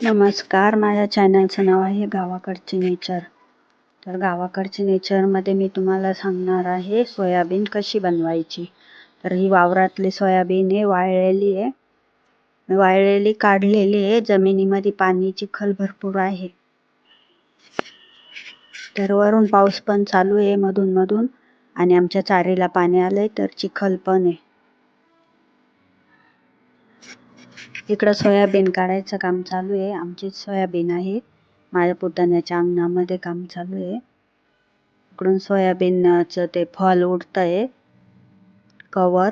नमस्कार. माझ्या चॅनलचं नाव आहे गावाकडचे नेचर. तर गावाकडचे नेचरमध्ये मी तुम्हाला सांगणार आहे सोयाबीन कशी बनवायची. तर ही वावरातली सोयाबीन आहे वाळलेली आहे. वाळलेली काढलेली आहे. जमिनीमध्ये पाणी चिखल भरपूर आहे. तर वरून पाऊस पण चालू आहे मधून मधून आणि आमच्या चारीला पाणी आलंय तर चिखल पण आहे. इकडं सोयाबीन काढायचं काम चालू आहे. आमची सोयाबीन आहे. माझ्या पुतण्याच्या अंगणामध्ये काम चालू आहे. इकडून सोयाबीनचं ते फॉल आहे कवर.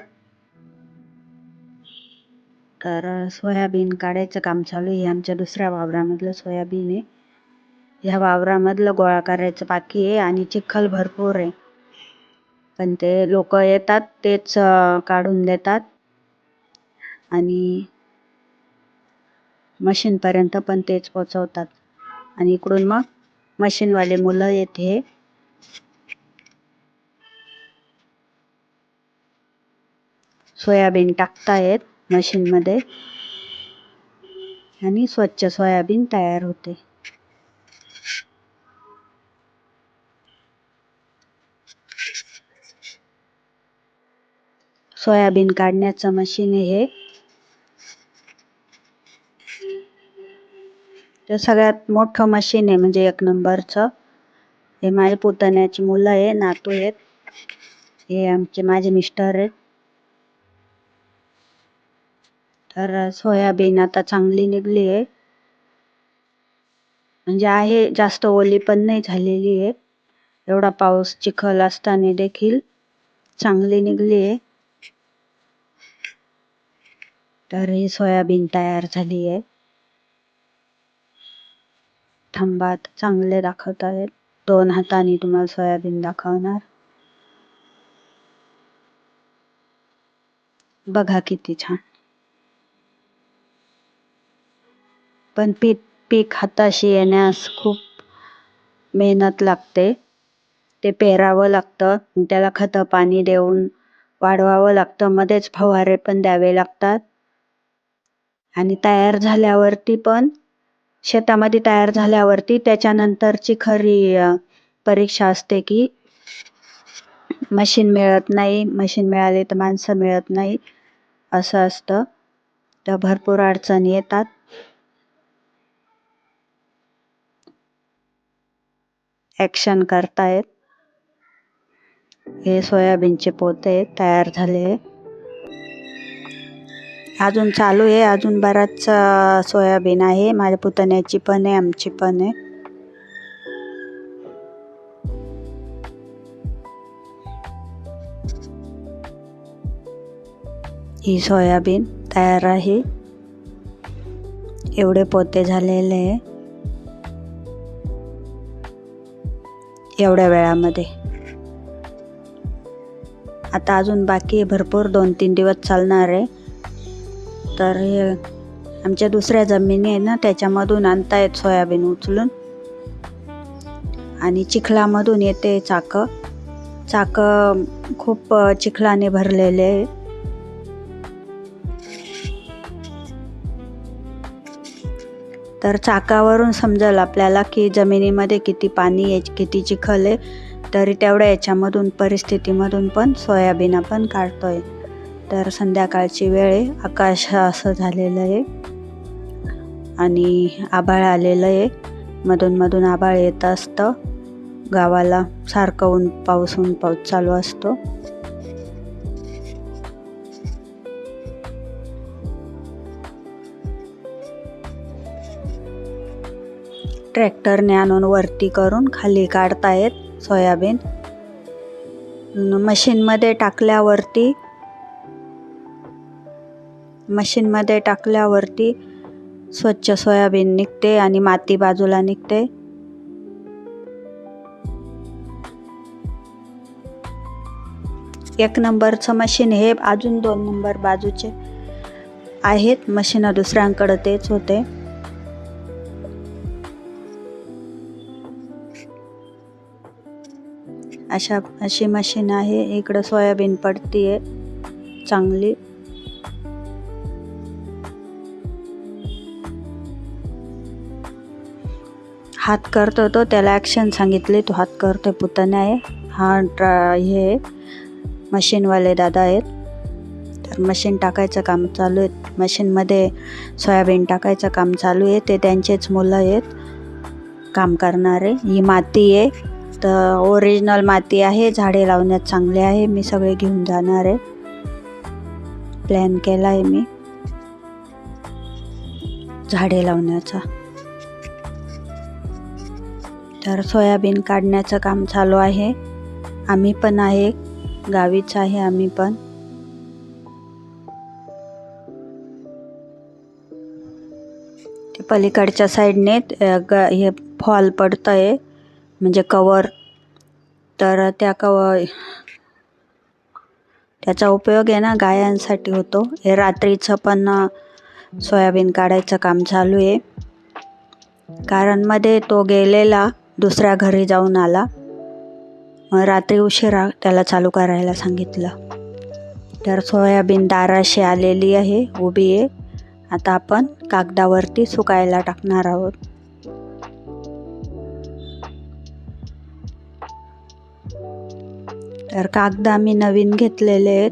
तर सोयाबीन काढायचं काम चालू आहे. आमच्या दुसऱ्या वावरामधलं सोयाबीन आहे. ह्या वावरामधलं गोळा करायचं बाकी आहे आणि चिखल भरपूर आहे. पण ते लोक येतात तेच काढून देतात. आणि मशीनपर्यंत पण तेच पोचवतात. आणि इकडून मग मशीनवाले मुलं येथे सोयाबीन टाकतायत मशीनमध्ये. आणि स्वच्छ सोयाबीन तयार होते. सोयाबीन काढण्याचं मशीन हे. ते सगळ्यात मोठं मशीन आहे म्हणजे एक नंबरचं हे माझ्या पुतण्याची मुलं आहे नातू आहेत. हे आमचे माझे मिस्टर आहेत. तर सोयाबीन आता चांगली निघली आहे. म्हणजे आहे जास्त ओली पण नाही झालेली आहे. एवढा पाऊस चिखल असताना देखील चांगली निघली आहे. तर ही सोयाबीन तयार झाली आहे. थांबात चांगले दाखवत आहेत दोन हाताने तुम्हाला सोयाबीन दाखवणार. बघा किती छान. पण पीक पीक हाताशी येण्यास खूप मेहनत लागते. ते पेरावं लागतं त्याला खतं पाणी देऊन वाढवावं लागतं. मध्येच फवारे पण द्यावे लागतात. आणि तयार झाल्यावरती पण शेतामध्ये तयार झाल्यावरती त्याच्यानंतरची खरी परीक्षा असते की मशीन मिळत नाही मशीन मिळाली तर माणसं मिळत नाही असं असतं. तर भरपूर अडचणी येतात. ॲक्शन करतायत. हे सोयाबीनचे पोते तयार झाले. अजून चालू आहे. अजून बराच सोयाबीन आहे. माझ्या पुतण्याची पण आहे आमची पण आहे. ही सोयाबीन तयार आहे. एवढे पोते झालेले आहे. एवढ्या वेळामध्ये. आता अजून बाकी भरपूर दोन तीन दिवस चालणार आहे. तर हे आमच्या दुसऱ्या जमिनी आहे ना त्याच्यामधून आणतायत सोयाबीन उचलून. आणि चिखलामधून येते चाकं. चाकं खूप चिखलाने भरलेले आहे. तर चाकावरून समजेल आपल्याला की जमिनीमध्ये किती पाणी आहे किती चिखल आहे तरी तेवढ्या याच्यामधून परिस्थितीमधून पण सोयाबीन आपण काढतोय. तर संध्याकाळची वेळ आहे. आकाश असं झालेलं आहे. आणि आभाळ आलेलं आहे. मधून मधून आभाळ येत असतं. गावाला सारखं ऊन पाऊस ऊन पाऊस चालू असतो. ट्रॅक्टरने आणून वरती करून खाली काढतायत सोयाबीन. मशीनमध्ये टाकल्यावरती मशीनमध्ये टाकल्यावरती स्वच्छ सोयाबीन निघते आणि माती बाजूला निघते. एक नंबरचं मशीन हे अजून दोन नंबर बाजूचे आहेत. मशीन दुसऱ्यांकडे तेच होते. अशा अशी मशीन आहे. इकडं सोयाबीन पडतीये चांगली. हात करतो तो त्याला ॲक्शन सांगितली तो हात करतो पुतण्या आहे. हा ड्रा हे आहे, मशीनवाले दादा आहेत. तर मशीन टाकायचं काम चालू आहे. मशीनमध्ये सोयाबीन टाकायचं काम चालू आहे. ते त्यांचेच मुलं आहेत. काम करणारे. ही माती आहे. तर ओरिजिनल माती आहे. झाडे लावण्यात चांगले आहे. मी सगळे घेऊन जाणार आहे. प्लॅन केला आहे मी. झाडे लावण्याचा. तर सोयाबीन काढण्याचं काम चालू आहे. आम्ही पण आहे. गावीच आहे आम्ही पण. ते पलीकडच्या साईडने ग हे फॉल पडतं आहे म्हणजे कवर तर त्या कव त्याचा उपयोग आहे ना गायांसाठी होतो. हे रात्रीचं पण सोयाबीन काढायचं काम चालू आहे. कारण मध्ये तो गेलेला. दुसऱ्या घरी जाऊन आला. मग रात्री उशिरा त्याला चालू करायला सांगितलं. तर सोयाबीन दाराशी आलेली आहे उभी आहे. आता आपण कागदावरती सुकायला टाकणार आहोत. तर कागद मी नवीन घेतलेले आहेत.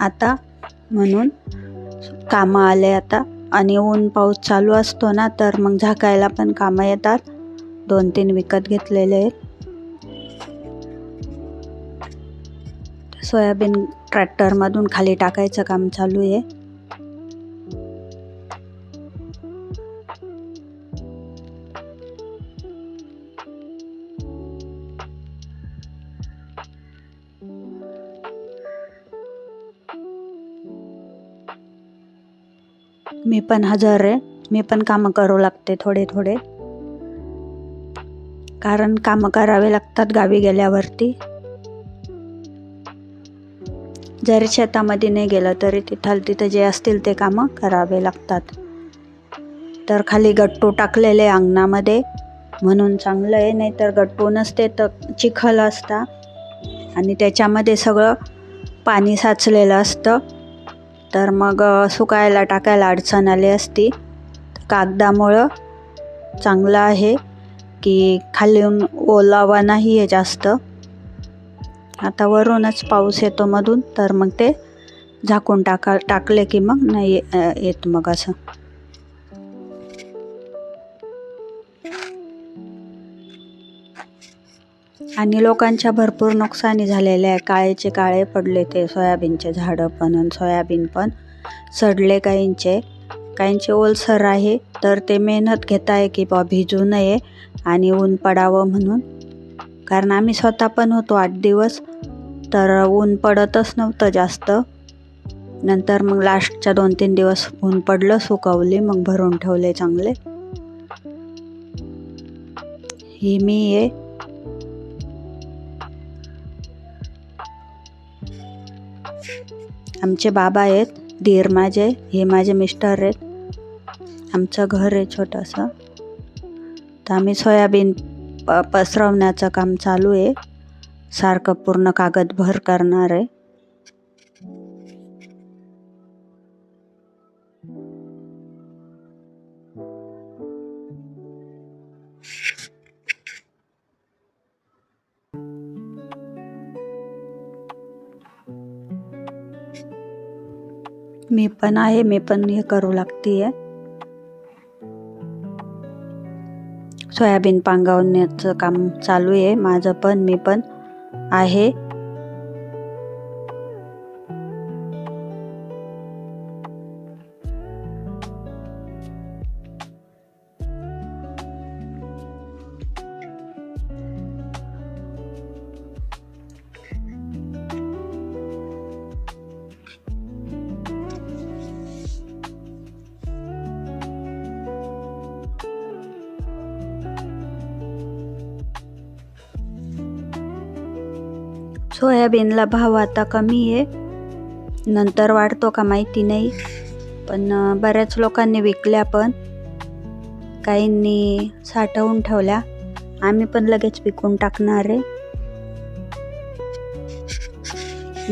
आता म्हणून कामं आले आता. आणि ऊन पाऊस चालू असतो ना तर मग झाकायला पण कामं येतात. दोन तीन विकत घेतलेले आहेत. सोयाबीन ट्रॅक्टरमधून खाली टाकायचं काम चालू आहे. मी पण हजर आहे मी पण कामं करू लागते थोडे थोडे. कारण कामं करावे लागतात गावी गेल्यावरती. जरी शेतामध्ये नाही गेलं तरी तिथं तिथं जे असतील ते कामं करावे लागतात. तर खाली गट्टू टाकलेले अंगणामध्ये. म्हणून चांगलं आहे नाही तर गट्टू नसते तर चिखल असता. आणि त्याच्यामध्ये सगळं पाणी साचलेलं असतं. तर मग सुकायला टाकायला अडचण आली असती. कागदामुळं चांगलं आहे की खालीून ओलावा नाही आहे जास्त. आता वरूनच पाऊस येतो मधून तर मग ते झाकून टाका टाकले की मग नाही येत मग असं. आणि लोकांच्या भरपूर नुकसानी झालेल्या आहे. काळेचे काळे पडले ते सोयाबीनचे झाडं पण आणि सोयाबीन पण सडले काहींचे. काहींचे ओलसर आहे तर ते मेहनत घेत आहे की बा भिजू नये आणि ऊन पडावं म्हणून. कारण आम्ही स्वतः पण होतो आठ दिवस तर ऊन पडतच नव्हतं जास्त. नंतर मग लास्टच्या दोन तीन दिवस ऊन पडलं सुकवली मग भरून ठेवले चांगले. ही मी आहे. आमचे बाबा आहेत धीर माझे हे माझे मिस्टर आहेत. आमचं घर आहे छोटंसं. तर आम्ही सोयाबीन प पसरवण्याचं काम चालू आहे. सारखं पूर्ण कागद भर करणार आहे. मी पण आहे मी पण हे करू लागते आहे सोयाबीन पांगवण्याचं काम चालू आहे माझं पण मी पण आहे. सोयाबीनला भाव आता कमी आहे. नंतर वाढतो का माहिती नाही. पण बऱ्याच लोकांनी विकल्या पण. काहींनी साठवून ठेवल्या. आम्ही पण लगेच विकून टाकणार आहे.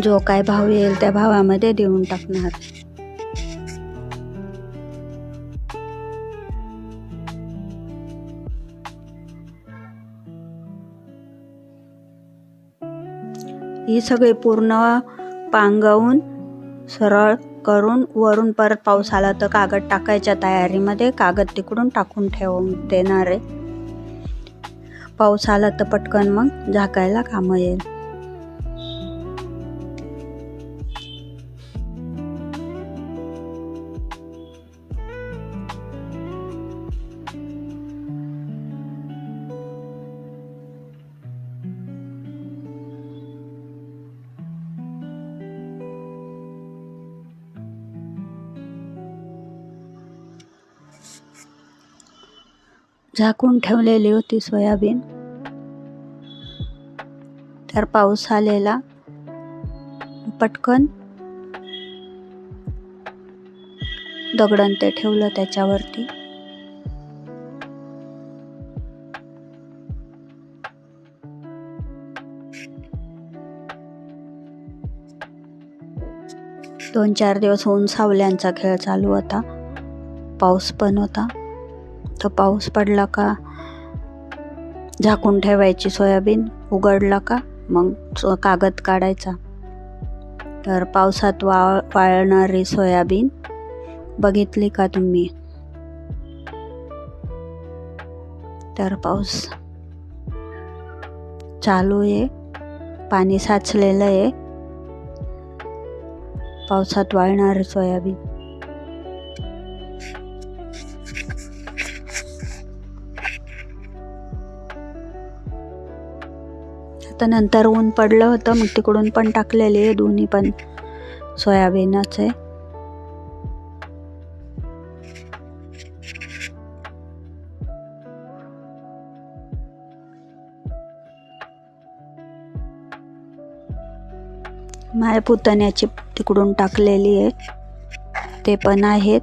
जो काय भाव येईल त्या भावामध्ये देऊन टाकणार. ही सगळी पूर्ण पांगवून सरळ करून वरून परत पाऊस आला तर कागद टाकायच्या तयारीमध्ये. कागद तिकडून टाकून ठेवून देणार. आहे पाऊस आला तर पटकन मग झाकायला कामं येईल. झाकून ठेवलेली होती सोयाबीन. तर पाऊस आलेला. पटकन दगडण ते ठेवलं त्याच्यावरती. दोन चार दिवस ऊन सावल्यांचा खेळ चालू होता. पाऊस पण होता. तर पाऊस पडला का? झाकून ठेवायची सोयाबीन उघडला का? मग सो- कागद काढायचा. तर पावसात वाळ वाळणारी सोयाबीन बघितली का तुम्ही? तर पाऊस चालू आहे. पाणी साचलेलं आहे. पावसात वाळणारी सोयाबीन. तर नंतर ऊन पडलं होतं. मग तिकडून पण टाकलेली आहे दोन्ही पण. सोयाबीनच आहे. माझ्या पुतण्याची तिकडून टाकलेली आहे. ते पण आहेत.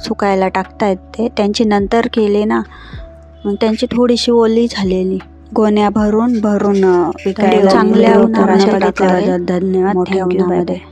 सुकायला टाकतायत ते. त्यांची नंतर केले ना. मग त्यांची थोडीशी ओली झालेली. गोण्या भरून भरून विकायला चांगल्या उन्हामध्ये धन्यवाद. मोठ्या उन्हामध्ये.